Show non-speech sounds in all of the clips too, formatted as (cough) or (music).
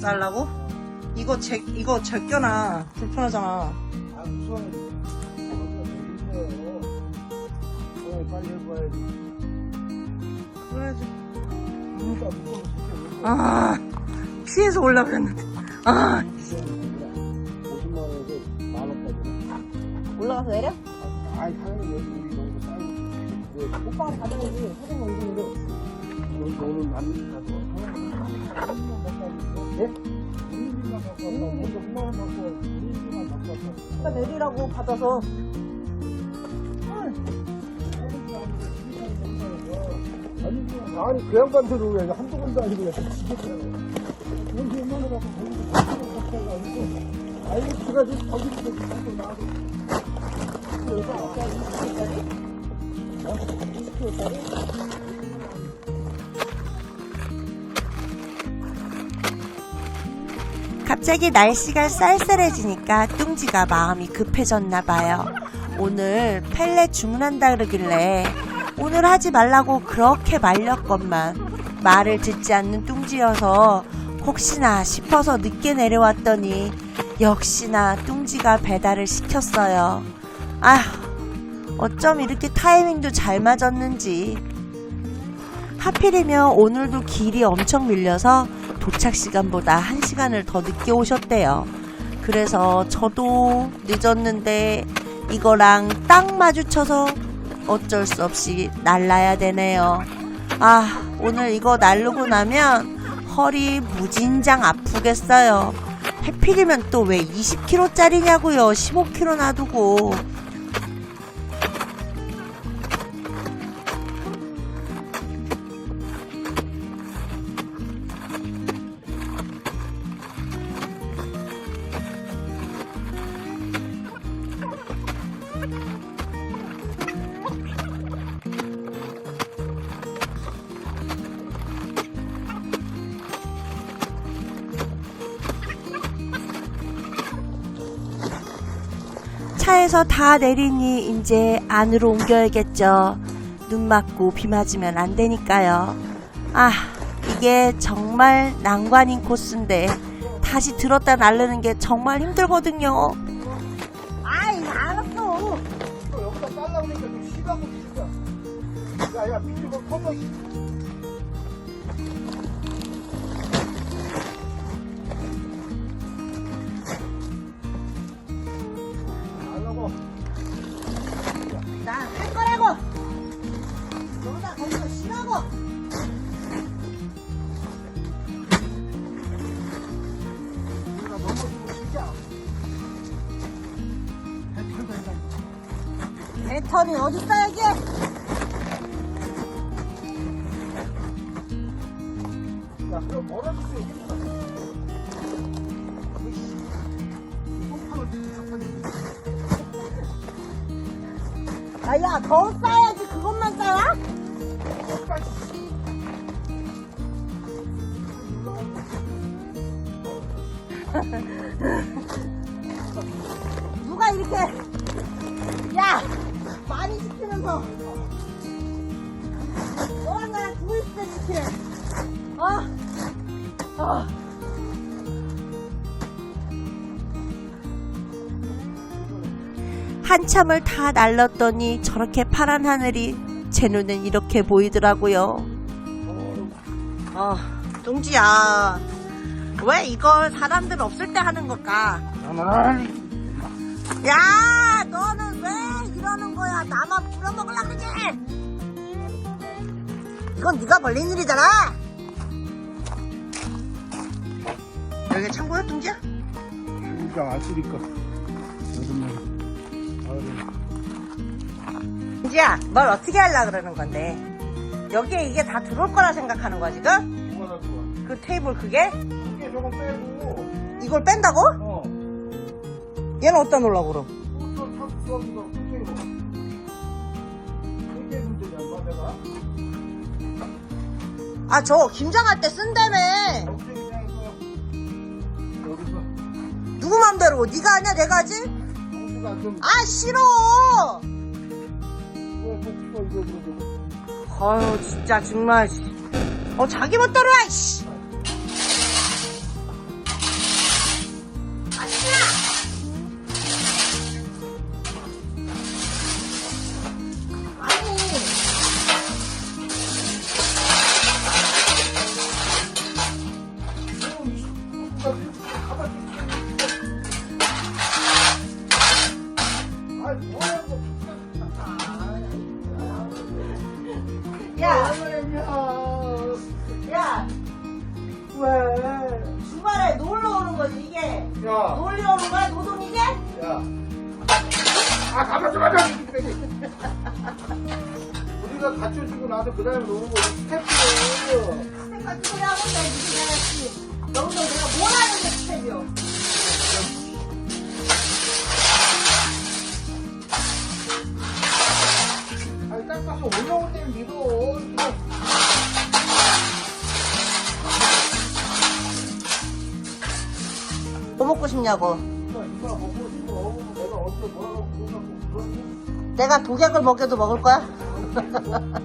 아, 쌀라고? 이거 제, 이거 제껴놔. 불편하잖아. 아, 우선 빨리 해봐야지. 그래야지. 아, 피해서 올라그랬는데. 아, 50만 원에서 만 원까지. 올라가서 내려? 아이, 당연히 여기 우리 너무 싸고. 왜, 오빠가 받아야지. 예? 1인만 갖고 왔다. 먼저 9만 원 갖고 왔어. 1인만 갖고 왔어. 오빠 내리라고 받아서. 아니 그 양반들은 왜 한두 번도 아니고 왜 지겠어요 돈 100만 원 갖고 거기서 갖다가 아니고 거기서 나와서 여기서 아까 20kg짜리? 어? 20kg짜리? 갑자기 날씨가 쌀쌀해지니까 뚱지가 마음이 급해졌나 봐요. 오늘 펠렛 주문한다 그러길래 오늘 하지 말라고 그렇게 말렸건만 말을 듣지 않는 뚱지여서 혹시나 싶어서 늦게 내려왔더니 역시나 뚱지가 배달을 시켰어요. 아휴, 어쩜 이렇게 타이밍도 잘 맞았는지. 하필이면 오늘도 길이 엄청 밀려서 도착 시간보다 1시간을 더 늦게 오셨대요. 그래서 저도 늦었는데 이거랑 딱 마주쳐서 어쩔 수 없이 날라야 되네요. 아, 오늘 이거 날르고 나면 허리 무진장 아프겠어요. 해필이면 또 왜 20kg짜리냐고요. 15kg 놔두고. 차에서 다 내리니 이제 안으로 옮겨야겠죠. 눈 맞고 비 맞으면 안 되니까요. 아, 이게 정말 난관인 코스인데 다시 들었다 날르는 게 정말 힘들거든요. 배터리 어딨어, 여기? 야, 그럼 멀어질 수 있겠다. 아, 야, 더싸 한참을 다 날렀더니 저렇게 파란 하늘이 제 눈엔 이렇게 보이더라고요. 어, 둥지야. 왜 이걸 사람들 없을 때 하는 걸까? 야, 너는 왜 이러는 거야? 나만 부려먹으려 그러지? 이건 네가 벌린 일이잖아. 여기 창고야, 둥지야? 진짜 아시니까. 둥지야, 뭘 어떻게 하려 그러는 건데? 여기에 이게 다 들어올 거라 생각하는 거야, 지금? 뭐가 나 좋아? 그 테이블 그게? 이게 저거 빼고, 이걸 뺀다고? 어, 얘는 어디다 놓으려고 그럼? 또. 이게 문제냐, 내가. 아, 저 김장할 때 쓴다며. 여기서, 누구 맘대로? 네가 하냐, 내가 하지? 뚱뚱아 좀 아 싫어 왜 복수가 이거 그러고 아유 진짜 정말 씨. 어 자기 못 따라와 씨. 우리가 갖춰주고 나서 그 다음에 노는 거 스태프를. 내가 소리 하고 있다 이렇게 해야지. 너도 내가 뭘 하는데 스텝이요? 아니, 딱 봐서 올라올 때는 믿어. 뭐 먹고 싶냐고. 이거, 이거 먹고 싶어. 내가 어떻게 뭐라고 그러냐고 그러니? 내가 독약을 먹여도 먹을 거야? 그러냐?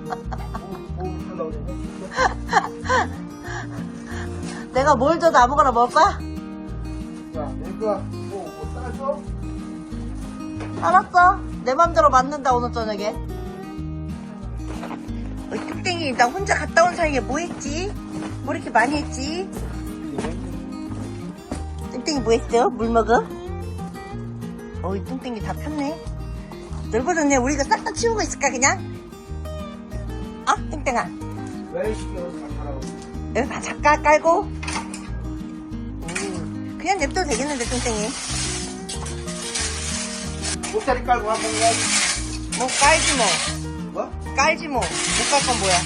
(laughs) 내가 뭘 줘도 아무거나 먹을 거야? 야, 내가 뭐, 뭐 따져? 알았어. 내 맘대로 맞는다 오늘 저녁에. 어, 뚝땡이 나 혼자 갔다 온 사이에 뭐 했지? 뭐 이렇게 많이 했지? 뚱땡이 뭐 했어? 물 먹어? 어이 뚱땡이 다 폈네. 넓어졌네. 우리가 싹 다 치우고 있을까 그냥? 어? 뚱땡아. 왜 시켜서 다 가라고. 여기 다 작가 깔고. 오, 그냥 냅둬도 되겠는데 뚱땡이. 목다리 깔고 한 번가 뭐 깔지 뭐. 뭐? 깔지 뭐. 못 깔 건 뭐야.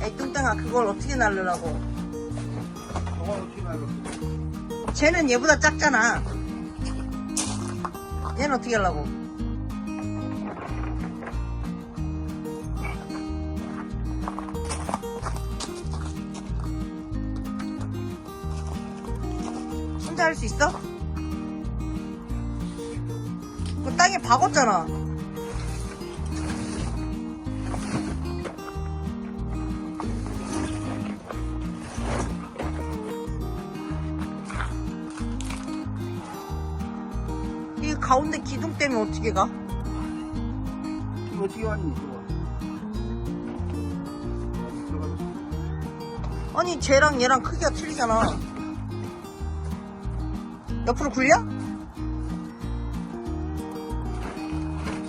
네. 에이 뚱땅아 그걸 어떻게 날르라고. 저건 어떻게 말로 쟤는 얘보다 작잖아. 얘는 어떻게 하려고? 혼자 할 수 있어? 그 땅에 박았잖아. 가운데 기둥 때문에 어떻게 가? 이거 어떻게 왔니? 아니 쟤랑 얘랑 크기가 틀리잖아. 옆으로 굴려?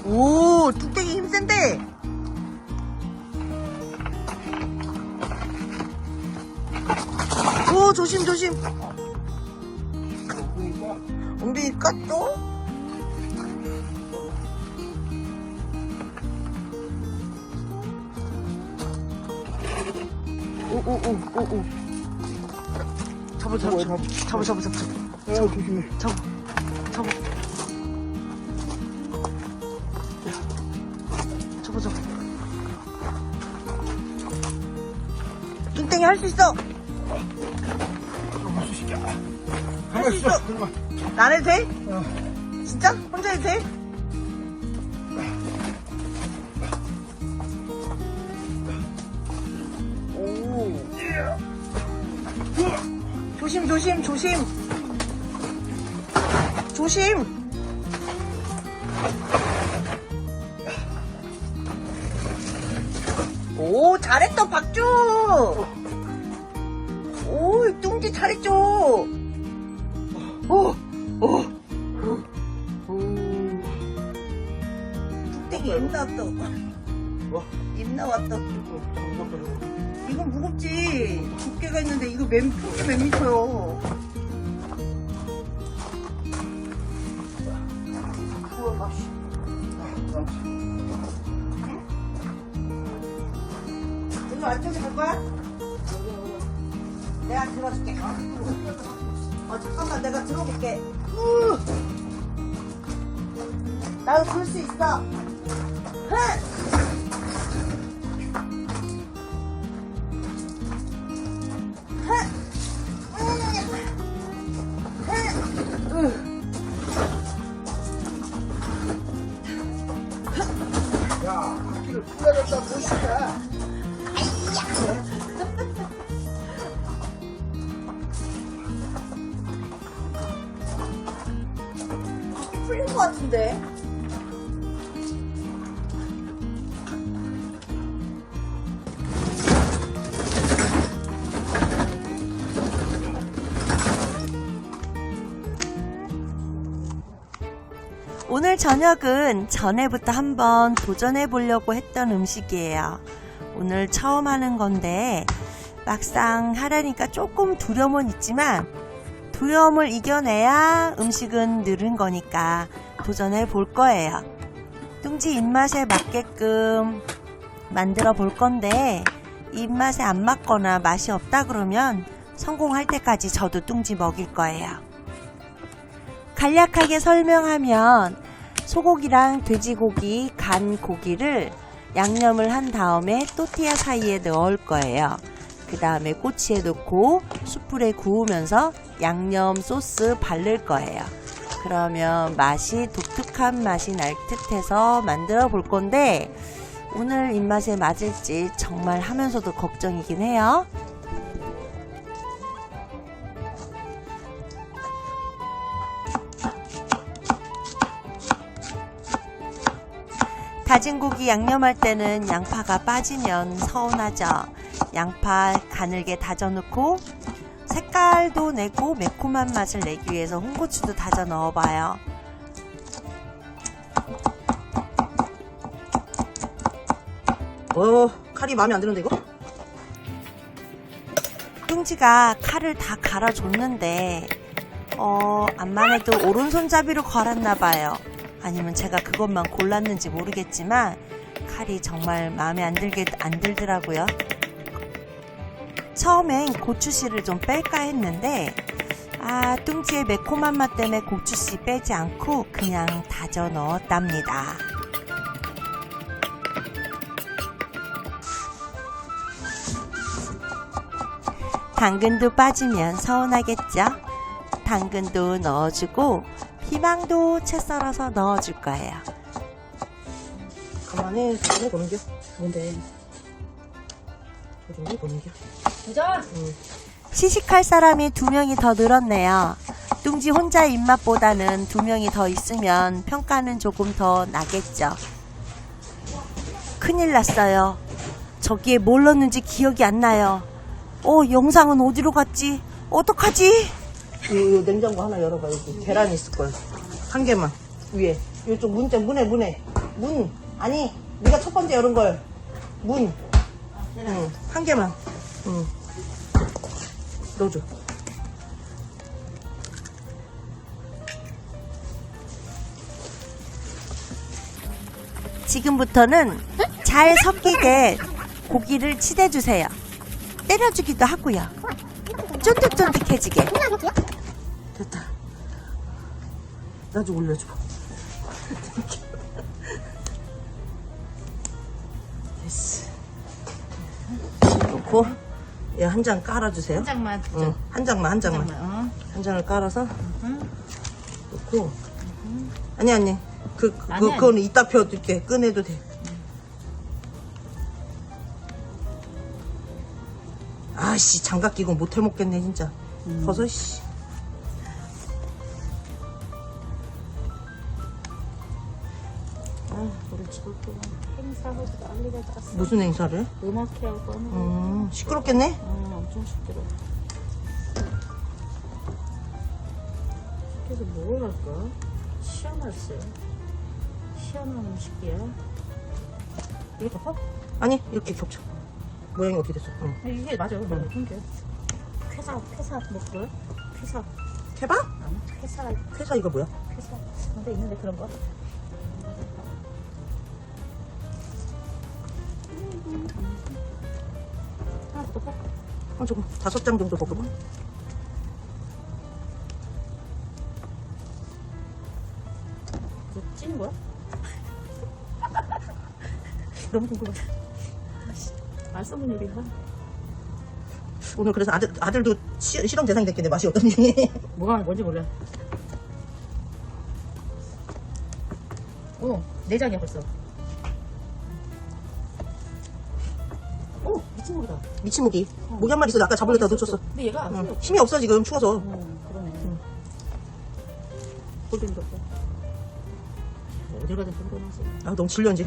오, 뚝배기 힘 센데. 오, 조심 조심. 오오오오오. 잡아 잡아 잡아 잡아 잡아 잡아 야, 조심해. 잡아 잡아 잡아 잡아. 뚱땡이 할 수 있어. 가만 수 있어. 해도 돼? 어. 진짜? 혼자 해도 돼? 조심, 조심, 조심. 오, 잘했어, 박주. 오, 뚱지 잘했죠. 오, 오. 뚝땡이 입 나왔다. 뭐? 입 나왔다. 이거 몇, 폭이 몇 미터요. 야, 바퀴를 풀려 저녁은 전에부터 한번 도전해 보려고 했던 음식이에요. 오늘 처음 하는 건데 막상 하려니까 조금 두려움은 있지만 두려움을 이겨내야 음식은 늘은 거니까 도전해 볼 거예요. 뚱지 입맛에 맞게끔 만들어 볼 건데 입맛에 안 맞거나 맛이 없다 그러면 성공할 때까지 저도 뚱지 먹일 거예요. 간략하게 설명하면 소고기랑 돼지고기, 간 고기를 양념을 한 다음에 또띠아 사이에 넣을 거예요. 그 다음에 꼬치에 넣고 숯불에 구우면서 양념 소스 바를 거예요. 그러면 맛이 독특한 맛이 날 듯해서 만들어 볼 건데 오늘 입맛에 맞을지 정말 하면서도 걱정이긴 해요. 다진 고기 양념할 때는 양파가 빠지면 서운하죠. 양파 가늘게 다져 넣고 색깔도 내고 매콤한 맛을 내기 위해서 홍고추도 다져 넣어봐요. 어, 칼이 마음에 안 드는데, 이거? 뚱지가 칼을 다 갈아줬는데 어 암만 해도 오른손잡이로 갈았나봐요. 아니면 제가 그것만 골랐는지 모르겠지만 칼이 정말 마음에 안 들게 안 들더라고요. 처음엔 고추씨를 좀 뺄까 했는데 아 뚱지의 매콤한 맛 때문에 고추씨 빼지 않고 그냥 다져 넣었답니다. 당근도 빠지면 서운하겠죠? 당근도 넣어주고 피망도 채 썰어서 넣어줄 거예요. 가만히, 가만히 보는 게. 뭔데? 저기 보는 게. 시식할 사람이 두 명이 더 늘었네요. 뚱지 혼자 입맛보다는 두 명이 더 있으면 평가는 조금 더 나겠죠. 큰일 났어요. 저기에 뭘 넣었는지 기억이 안 나요. 어, 영상은 어디로 갔지? 어떡하지? 이, 이 냉장고 하나 열어봐, 여기. 계란 있을 거야. 한 개만. 위에. 이쪽 문자, 문에, 문에. 문. 아니, 네가 첫 번째 열은 걸. 문. 응, 한 개만. 응. 넣어줘. 지금부터는 잘 섞이게 고기를 치대주세요. 때려주기도 하고요. 쫀득쫀득해지게. 됐다. 나 좀 올려줘. 됐어. 놓고, 얘 한 장 깔아주세요. 한 장만 두 장. 응, 한 장만, 한 장만. 어. 한 장을 깔아서 놓고. 아니, 아니. 그, 그, 아니, 그거는 이따 펴줄게. 꺼내도 돼. 아씨, 장갑 끼고 못 해 먹겠네, 진짜. 버섯, 씨. 또. 행사하고 난리가 났어. 무슨 행사를? 해? 음악회하고 하는 거. 음, 시끄럽겠네? 어, 엄청 시끄러. 그래서 뭘 할까? 시원할세. 시원한 음식이야. 이거 덮어? 아니, 이렇게 겹쳐. 모양이 어떻게 됐어? 응. 아, 이게 맞아. 내가 한게 쾌사, 쾌사 먹을? 쾌사. 케밥? 아니, 쾌사, 회사 이거 뭐야? 쾌사. 근데 있는데 그런 거? 하나 더 봐. 한 조금 다섯 장 정도. 이거 찐 거야? (laughs) 너무 궁금해. 말썽은 요리야. 오늘 그래서 아들, 아들도 시, 실험 대상이 됐겠네, 맛이 어떤지. (laughs) 뭐가 뭔지 몰라. 오, 내장이야 벌써. 미치모기. 모기 한 마리 있어. 아까 잡으려다 놓쳤어. 근데 얘가 안 응. 어. 힘이 없어, 지금. 추워서. 어, 그러네. 꼴도 없어. 어딜 가든 나서. 아, 너무 질려, 이제.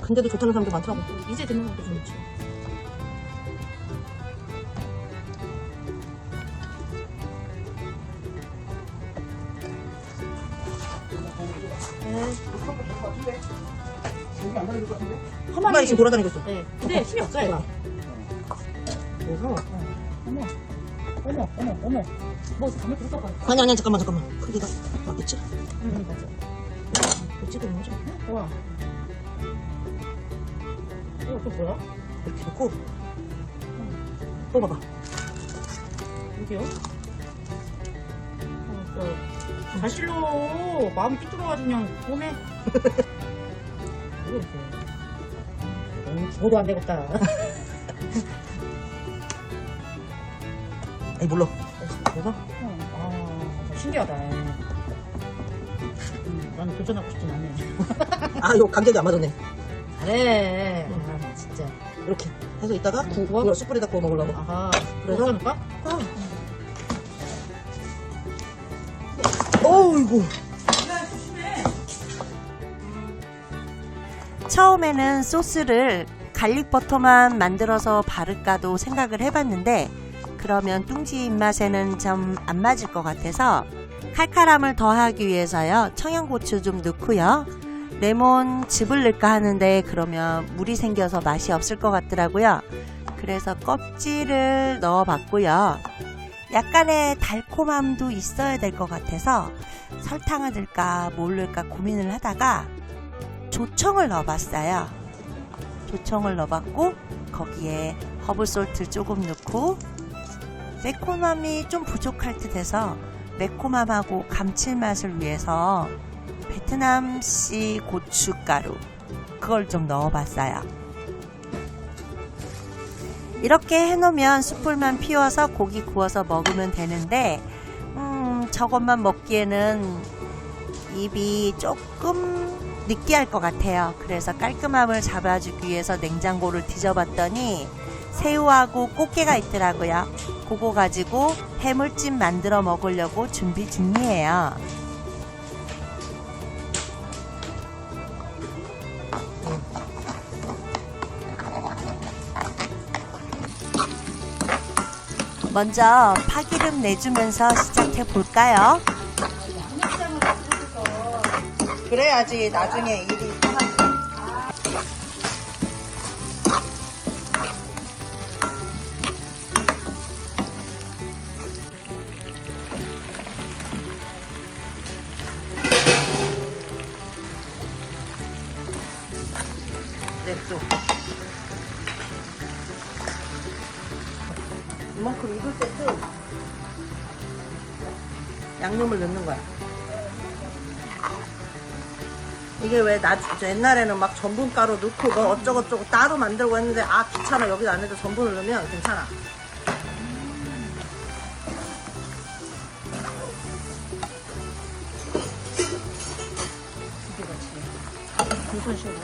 근데도 좋다는 사람들 많더라고. 이제 듣는 것도 것 같은데? 한 마리 지금 돌아다니고 있어. 네. 근데 힘이 없어 얘가. 그래서. 어머, 어머, 어머, 어머. 뭐 잘못 들었어? 아니, 아니, 잠깐만, 잠깐만. 크기가 맞겠지? 응, 맞아. 이거 찍어놓은 거죠? 우와. 이거 또 뭐야? 이렇게 놓고. 뽑아봐. 여기요? 어, 저, 잘 실러. 마음이 삐뚤어가지고 그냥 보내. 이거 (laughs) 너무 죽어도 안 되겠다. (laughs) 아니, 몰라. 그래서. 아, 신기하다. 음, 나는 도전하고 싶진 않네. 아, 이거 간격이 안 맞았네. 잘해. 아, 진짜. 이렇게 해서 이따가 구, 구워? 구워 숯불에다 구워 먹으려고. 아하. 그래서? 그래서? 넣을까? 어이구. 처음에는 소스를 갈릭 버터만 만들어서 바를까도 생각을 해봤는데 그러면 뚱지 입맛에는 좀 안 맞을 것 같아서 칼칼함을 더하기 위해서요 청양고추 좀 넣고요. 레몬 즙을 넣을까 하는데 그러면 물이 생겨서 맛이 없을 것 같더라고요. 그래서 껍질을 넣어 봤고요. 약간의 달콤함도 있어야 될 것 같아서 설탕을 넣을까 뭘 넣을까 고민을 하다가 조청을 넣어봤어요. 조청을 넣어봤고 거기에 허브솔트 조금 넣고 매콤함이 좀 부족할 듯 해서 매콤함하고 감칠맛을 위해서 베트남식 고춧가루 그걸 좀 넣어봤어요. 이렇게 해놓으면 숯불만 피워서 고기 구워서 먹으면 되는데 음, 저것만 먹기에는 입이 조금 느끼할 것 같아요. 그래서 깔끔함을 잡아주기 위해서 냉장고를 뒤져봤더니 새우하고 꽃게가 있더라고요. 그거 가지고 해물찜 만들어 먹으려고 준비 중이에요. 먼저 파기름 내주면서 시작해 볼까요? 그래야지 나중에 일이 나, 저 옛날에는 막 전분 가루 넣고 뭐 어쩌고저쩌고 따로 만들고 했는데 아 귀찮아 여기다 안에다 전분을 넣으면 괜찮아 무슨 식으로?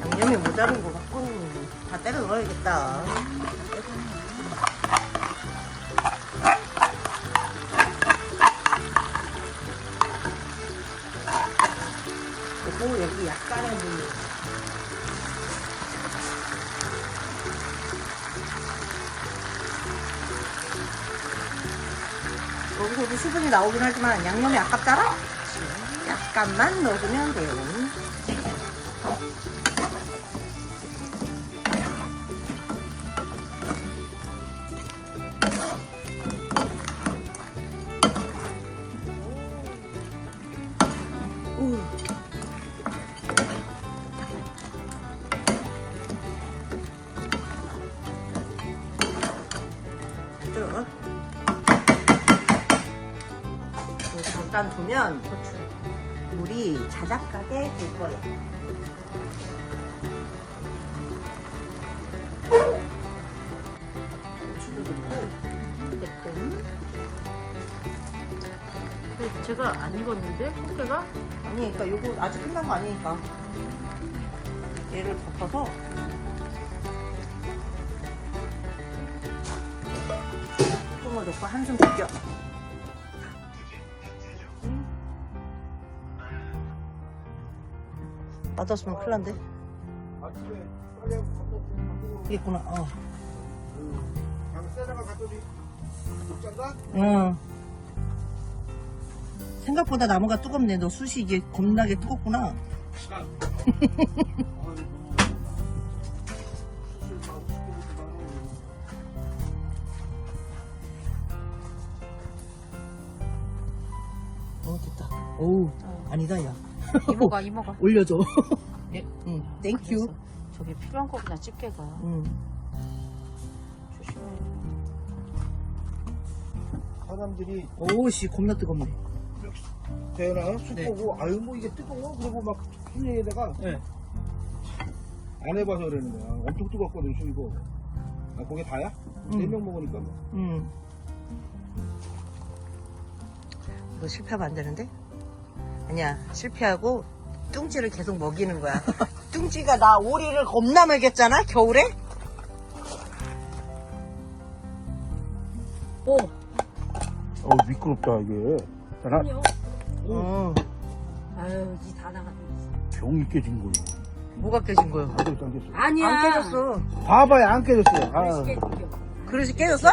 양념이 모자른 거 같고 다 때려 넣어야겠다 나오긴 하지만 양념이 아깝잖아? 약간만 넣어주면 돼요 잠깐 두면 물이 자작하게 될 거예요. 근데 제가 안 익었는데 꽃게가 아니, 그러니까 요거 아직 끝난 거 아니니까. 얘를 덮어서 똥을 넣고 한숨 벗겨. 맞았으면 큰일 난데. 있구나. 어. 응. 생각보다 나무가 뜨겁네. 너 숯이 이게 겁나게 뜨겁구나. (laughs) 어, 됐다. 어우, 아니다, 야. (laughs) 이모가 이모가 올려줘. 응, 땡큐. 저기 필요한 거구나 집게 가 응. 조심해 사람들이 오씨, 겁나 뜨겁네. 대나 쑥 네. 보고 아유 뭐 이게 뜨거워 그리고 막 흰에다가 네. 안 해봐서 그러는 거야 엄청 뜨겁거든 쑥 이거 아 그게 다야? 응. 네명 먹으니까 뭐. 응. 이거 실패하면 안 되는데? 아니야, 실패하고 뚱지를 계속 먹이는 거야. (laughs) 뚱지가 나 오리를 겁나 먹였잖아, 겨울에? 오 어 미끄럽다 이게 나 어. 아유 이다 나갔네 병이 깨진 거야 뭐가 깨진 거야? 안 깨졌어 안 깨졌어 아니야 안 깨졌어. 봐봐야 안 깨졌어 아, 그릇이 깨졌어?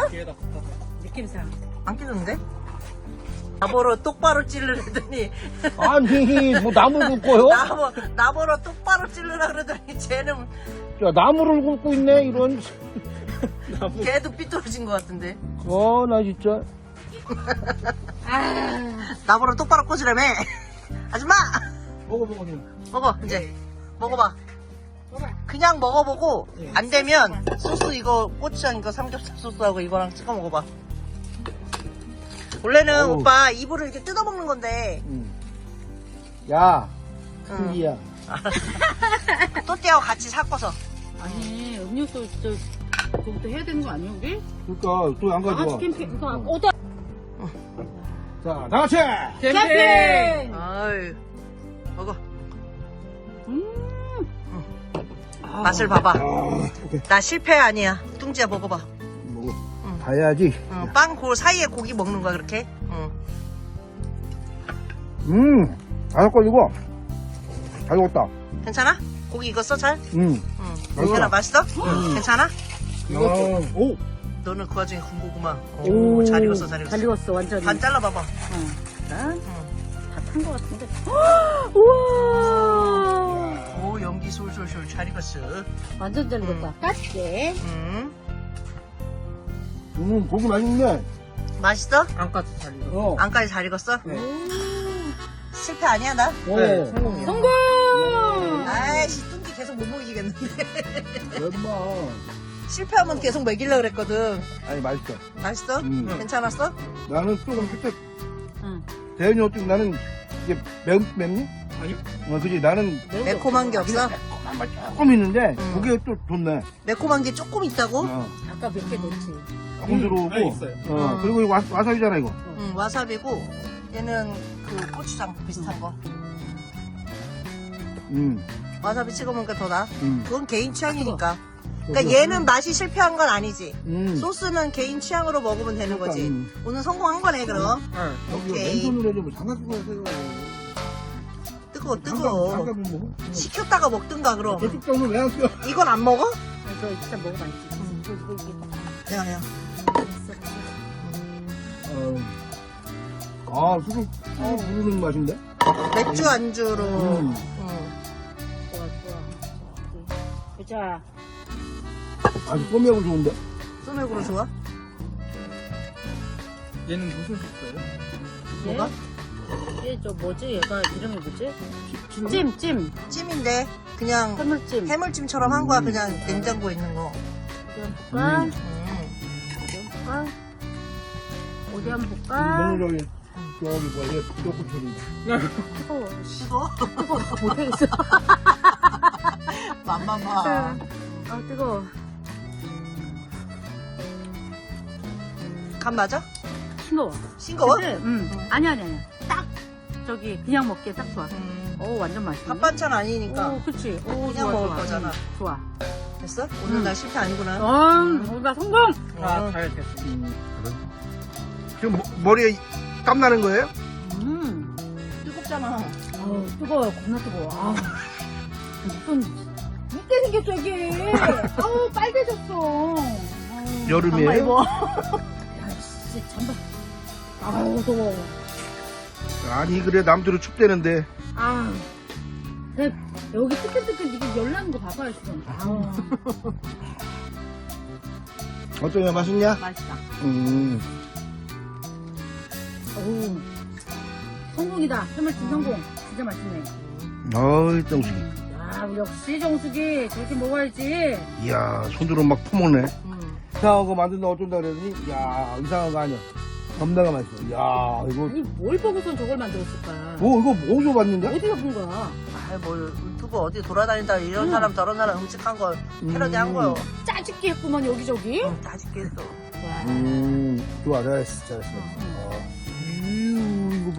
느낌상 안 깨졌는데? 나보러 똑바로 찌르려더니. 아니 뭐 나무를 굽고요? (laughs) 나보, 나보러 똑바로 찌르라 그러더니 쟤는 야 나무를 굽고 있네 이런. (laughs) 걔도 삐뚤어진 것 같은데. 어 나 진짜. (laughs) 나보러 똑바로 꽂으라며. 아줌마! 먹어 먹어 그냥. 먹어 이제. 먹어봐. 그냥 먹어보고 안 되면 소스 이거 고추장 이거 삼겹살 소스하고 이거랑 찍어 먹어봐 원래는 어우. 오빠 입으로 이렇게 뜯어먹는 건데. 응. 야 응. 큰기야. (laughs) 또띠하고 같이 섞어서. 아니 음료수 저 그것도 해야 되는 거 아니야 우리? 그러니까 또 안 가져와 강아지 캠핑 이거 어디 자 나같이 캠핑 아유 먹어. 음. 맛을 봐봐. 아 오케이. 나 실패 아니야. 뚱지야 먹어봐 먹어 응. 가야지. 응, 빵그 사이에 고기 먹는 거야 그렇게? 응. 음 다섯 거 이거. 잘 익었다. 괜찮아? 고기 익었어 잘? 음. 응. 괜찮아? 맛있어? 괜찮아? 익었어 오. 너는 그 와중에 군고구마. 오. 오 잘 익었어 잘 익었어. 잘 익었어 완전히. 반 잘라봐봐. 다탄 거 같은데. (gasps) 우와! 오 연기 솔솔솔 잘 익었어. 완전 잘 익었다. 음. 음 고기 맛있네 맛있어? 안까지 잘 익었어 어 안까지 잘 익었어? 네. 실패 아니야 나? 오. 네, 성공이야 성공 아이씨 뚱기 계속 못 먹이겠는데 얼마 실패하면 계속 먹이려고 그랬거든 아니 맛있어 맛있어? 음. 괜찮았어? 나는 조금 살짝 응. 대현이 어떻게 나는 이게 매운 맵니? 아니요 어 그지 나는 매콤한 게 없어? 매콤한 맛 조금 있는데 음. 그게 또 좋네 매콤한 게 조금 있다고? 어 아까 몇 개 넣었지 조금 들어오고. 어 음. 그리고 이거 와, 와사비잖아 이거. 응 와사비고 얘는 그 고추장 비슷한 거. 음. 와사비 찍어 먹으니까 더 나아 음. 그건 개인 취향이니까. (laughs) 그러니까 얘는 맛이 실패한 건 아니지. 음. 소스는 개인 취향으로 먹으면 되는 그러니까, 거지. 음. 오늘 성공한 거네 그럼. 여기 오케이. 맨손으로 해도 뭐 장갑 끼고 하세요. 뜨거워 뜨거워. 장갑은 뭐 시켰다가 먹든가 그럼. 저쪽 장은 왜안 껴? 이건 안 먹어? 아, 이거 진짜 먹어봐야지. 이거 이거 이게 야야 아 술을 술을 부르는 맛인데? 맥주 안주로 음. 응. 좋아 좋아 보자 아주 꼬미하고 좋은데? 소맥으로 좋아? 얘는 무슨 소스예요? 뭐가? 얘저 뭐지 얘가 이름이 뭐지? 찜 찜 찜인데 그냥 해물찜 해물찜처럼 한 거야 그냥 냉장고에 있는 거 한번 볼까? 음. 어디 한번 볼까? 어디 한번 볼까? 너는 저기 저기 뭐야 얘 뼈꼬처리 뜨거워 뜨거? 뜨거워 못하겠어 맘만 봐아 뜨거워 간 맞아? 싱거워 싱거워? 근데, 음, 아니 아니 아니 딱 저기 그냥 먹기에 딱 좋아. 음, 오 완전 맛있네. 밥 반찬 아니니까. 오 그치. 오 그냥 좋아 먹을 좋아. 거잖아. 응, 좋아. 됐어? 오늘 음. 날 실패 아니구나. 음, 우리가 성공. 아, 잘 됐어. 지금 머- 머리에 땀 나는 거예요? 음. 뜨겁잖아. 아우 뜨거워요. 겁나 뜨거워. 아우. 무슨 이때 생겼죠 이게. 아우 빨개졌어. 아우. 여름이에요? (laughs) 야 진짜 잠바. 아우 더워. 아니 그래 남들은 춥대는데 아. 내 여기 뜨끈뜨끈 이게 열나는 거 봐봐요 지금. 아우. 어쩌냐 맛있냐? 맛있다. 음. 어우. 성공이다. 해물찜 성공. 진짜 맛있네. 어이 정수기 야, 역시 정수기 저렇게 먹어야지. 이야 손으로 막 퍼먹네 음. 이상한 거 만든다 어쩐다 그러더니 야 이상한 거 아니야 겁나가 맛있어 야 이거 아니 뭘 보고선 저걸 만들었을까? 뭐 이거 어디서 봤는데? 어디 가 본 거야? 아이, 뭐, 유튜브 어디 돌아다니다 이런 음. 사람 저런 사람 음식한 거 패러디 한 거요. 짜집게 했구만 여기저기. 응, 다 짓겠어. 음 좋아 잘했어 잘했어 어. 음,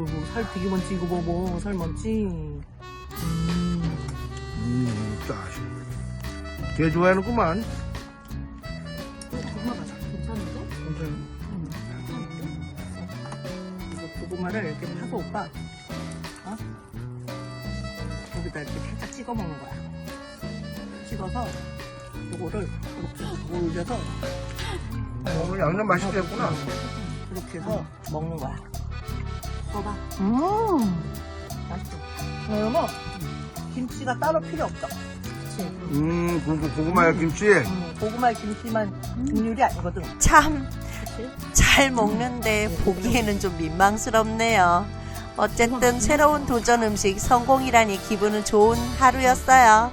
뭐, 뭐, 살 되게 많지, 이거 뭐, 뭐, 살 많지. 음. 음 짜식 걔 좋아하는구만 정말 맛있 괜찮은데? 이거 고구마를 이렇게 파서 오빠, 어? 여기다 이렇게 살짝 찍어 먹는 거야. 찍어서, 요거를 이렇게 올려서, 어, 양념 맛있게 했구나 이렇게 해서 먹는 거야. 봐봐. 음, 맛있어. 그러면, 김치가 따로 필요 없어. 음 고, 고구마에 김치 음, 고구마 김치만 국률이 아니거든. 참 잘 먹는데 보기에는 좀 민망스럽네요. 어쨌든 새로운 도전 음식 성공이라니 기분은 좋은 하루였어요.